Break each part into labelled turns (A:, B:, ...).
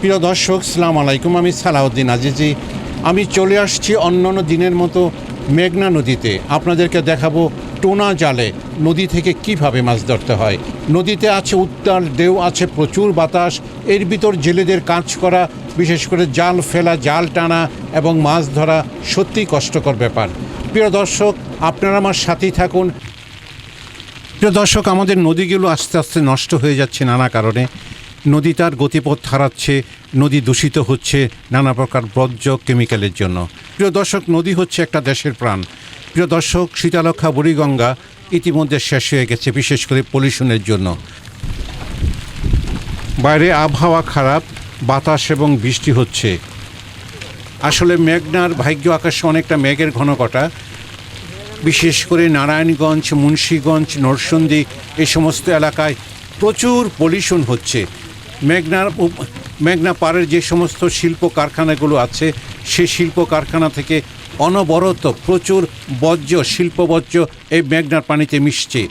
A: প্রিয় দর্শক, সালাম আলাইকুম। আমি সালাউদ্দিন আজিজি। আমি চলে আসছি অন্যান্য দিনের মতো মেঘনা নদীতে। আপনাদেরকে দেখাবো টোনা জালে নদী থেকে কীভাবে মাছ ধরতে হয়। নদীতে আছে উত্তাল ঢেউ, আছে প্রচুর বাতাস। এর ভিতর জেলেদের কাজ করা, বিশেষ করে জাল ফেলা, জাল টানা এবং মাছ ধরা সত্যিই কষ্টকর ব্যাপার। প্রিয় দর্শক, আপনারা আমার সাথেই থাকুন। প্রিয় দর্শক, আমাদের নদীগুলো আস্তে আস্তে নষ্ট হয়ে যাচ্ছে নানা কারণে। নদী তার গতিপথ হারাচ্ছে, নদী দূষিত হচ্ছে, নানা প্রকার বর্জ্য কেমিক্যালের জন্য। প্রিয় দর্শক, নদী হচ্ছে একটা দেশের প্রাণ। প্রিয় দর্শক শীতালক্ষা বুড়িগঙ্গা ইতিমধ্যে শেষ হয়ে গেছে, বিশেষ করে পলিউশনের জন্য। বাইরে আবহাওয়া খারাপ, বাতাস এবং বৃষ্টি হচ্ছে। আসলে মেঘনার ভাগ্য আকাশে অনেকটা মেঘের ঘনঘটা বিশেষ করে নারায়ণগঞ্জ, মুন্সীগঞ্জ নরসন্দী এই সমস্ত এলাকায় প্রচুর পলিউশন হচ্ছে। মেঘনার মেঘনা পাড়ের যে সমস্ত শিল্প কারখানাগুলো আছে সেই শিল্প কারখানা থেকে অনবরত প্রচুর বর্জ্য, শিল্প বর্জ্য এই মেঘনার পানিতে মিশছে।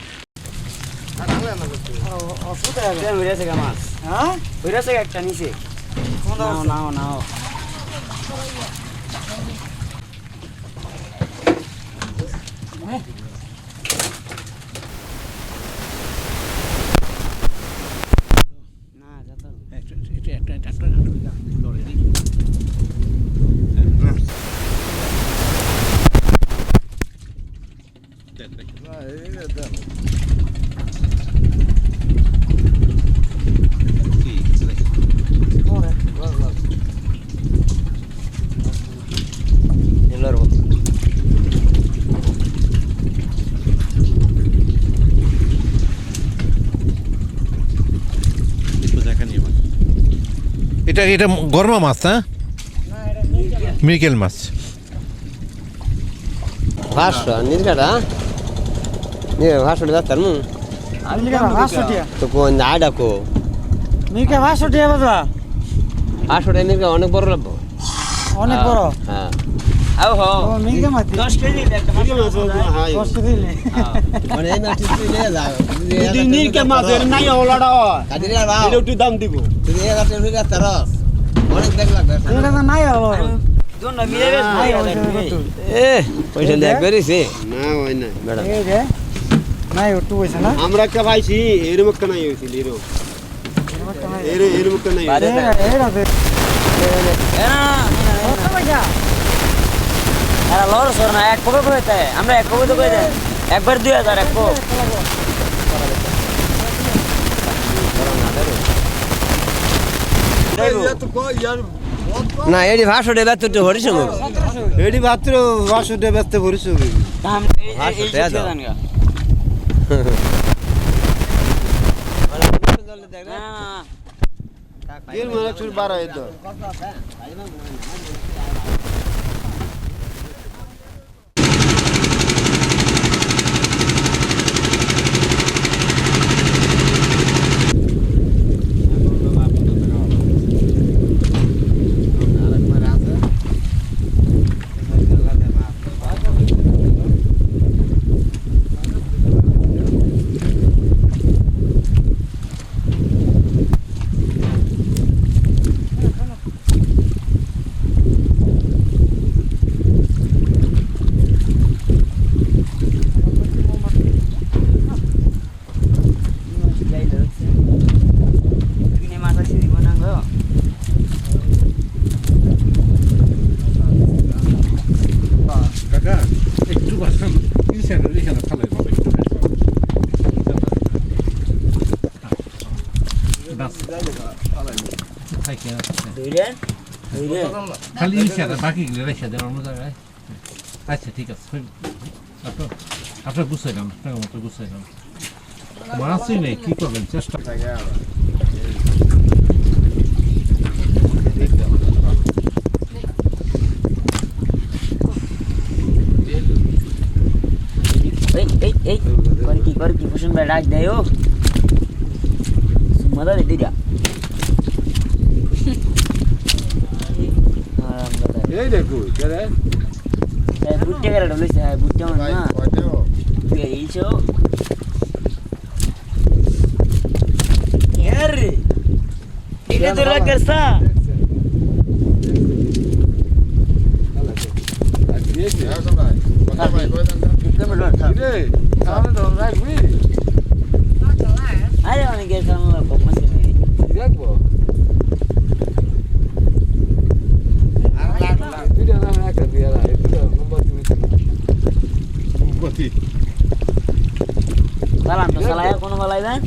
A: এটা এটা গরমা মাছ হ্যাঁ? মৃগেল মাছ।
B: ভাষ্য নির্গাটা নিয়ে ভাষ্য যাত্তার মু তো কোন আডাকো
C: মিকে পাঁচশো টাকা বাবা
B: ভাষ্যটা নির্গা অনেক বড় লাগবো।
C: অনেক বড়?
B: হ্যাঁ। মানে
D: আমরা একটা পাইছি এরম একটা নাই হয়েছিল এরম এর- এরম একটা নাই
E: বারে
C: এই এইটা দে কত পয়সা
E: এরা লর সর না এক কবে করে দেয় আমরা এক কবে তো করে দেয় একবার দুই হাজার এক কবে
B: না এডি ভাষ্যটা ব্যস্ত একটু হরিস
D: এটি মাত্র বাসুটা ব্যস্ত ভরিস
E: দাম এই এই এই
B: দেয়া
E: না
D: এর মানে চুর বারো এত
E: কিনে মাছ আছে দিব না গো
A: কাকা একটু বাসান ইনসাইডে এখানে ফালে বাবা একটু
E: দুইরে দুইরে
F: খালি বাকি রেখে অন্য জায়গায় আচ্ছা ঠিক আছে আপনার আপনার গুছাইলাম আপনার মতো গুছাইলাম মাছই নেই কি করবেন চেষ্টা
E: এই এই এই করে কি করে কি পুষুন বে দেয় মজা দিতে যা
D: এই দেখো চলে
E: এই বুট্টে করে ডলেছে এই বুট্টে মানে না এইছো यार এটা তো লাগসা
G: আজকে কি হবে
D: ভাই কথা ভাই কই দেন না
E: কিতনে মিনিট
D: था
G: सामने तो राख भी
E: রাখ করছা আরে অনেক গেছে আমরা কম মাসে নেই চালান তো চালাই কোনো বলাই দেন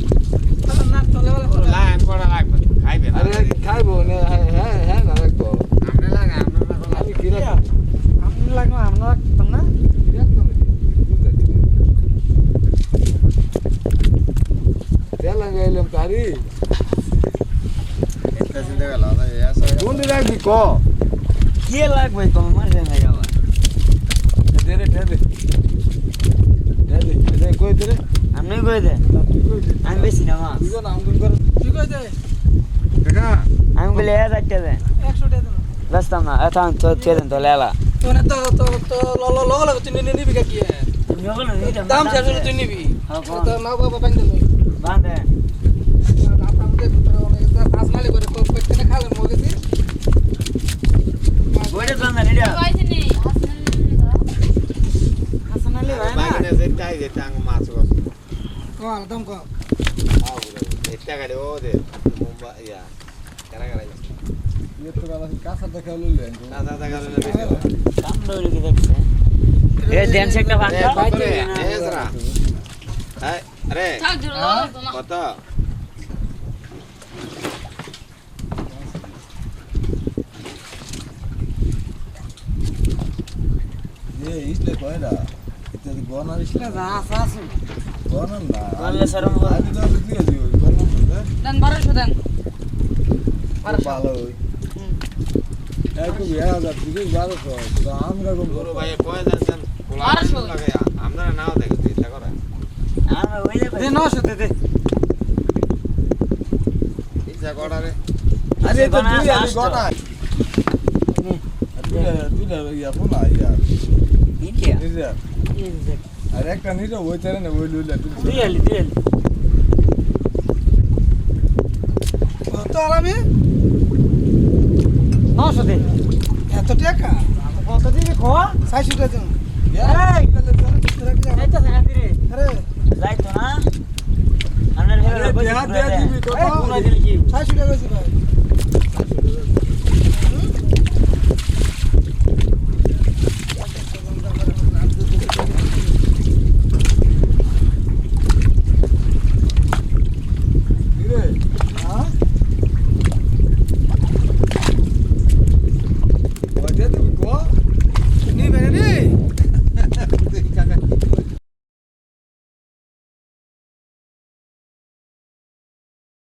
B: খাইবো না হ্যাঁ হ্যাঁ হ্যাঁ না রাখব আমি কি রাখব
C: আপনি লাগবে আমরা রাখতাম না
B: তেল লাগাইলাম কারি কোনটি রাখবি ক
E: কি লাগবে মাসে নেই যাওয়া
B: দে রে দে দে দে দে দে কই দে রে
E: আপনি কই দেন আমি বেশি না মাছ
B: তুই কোন আমগুন কর
C: তুই কই দে
B: দেখা
E: আমি বলে এক চারটে দেন
C: একশো টাকা দেন
E: ব্যস্তাম না এখন তো দেন তো লেলা
C: তোনে তো তো তো ল ল ল ল তুই নিবি নিবি কি দাম হলে তুই নিবি। তো মা বাবা বাইন দিল
E: বাঁধে
C: আপনাদের ভিতরে অনেক কাজ মালি করে কইতে খাবেন মগে দি
E: বইটা তো না নিটা হাসান আলী ভাই না
C: কল দাম কল
B: ये तो वाला कासा দেখা লইলে
E: কাম দৌড়ি কি দেখছে এ দেন সে একটা ভাঙা
D: কত
B: যে ইসলে কয়রা? এটা তো গনার
C: ইসলে? না আছে আছে।
B: গনার না।
E: গনলে সরম
B: আমি তো দিয়ে দিও গনার না হ্যাঁ?
C: দেন 1200 দেন।
B: 1200 ভালো একটু বিয়া যা দিবি 1200 তো আমরা কম
D: করো ভাই কয় দেন? 1200 লাগায়া আমরা নাও দেখো চিন্তা করে।
E: আর ওই
C: দে 900 দে দে।
D: ইসা গড়া রে।
B: আরে তো দুই আমি গড়া দুইটা দুইটা ইয়া ফোন আইয়া
E: ইন্ডিয়া
B: আর একটা নিজে ওইতে না ওই লইলা তুই
E: আলি দুই আলি
C: কত আরামে? নশো দে। এত টাকা? কত দিবি খ চারশো টাকা। দেন
E: যাইতো না। আপনার
B: দিবি কত
E: এই কি?
C: চারশো টাকা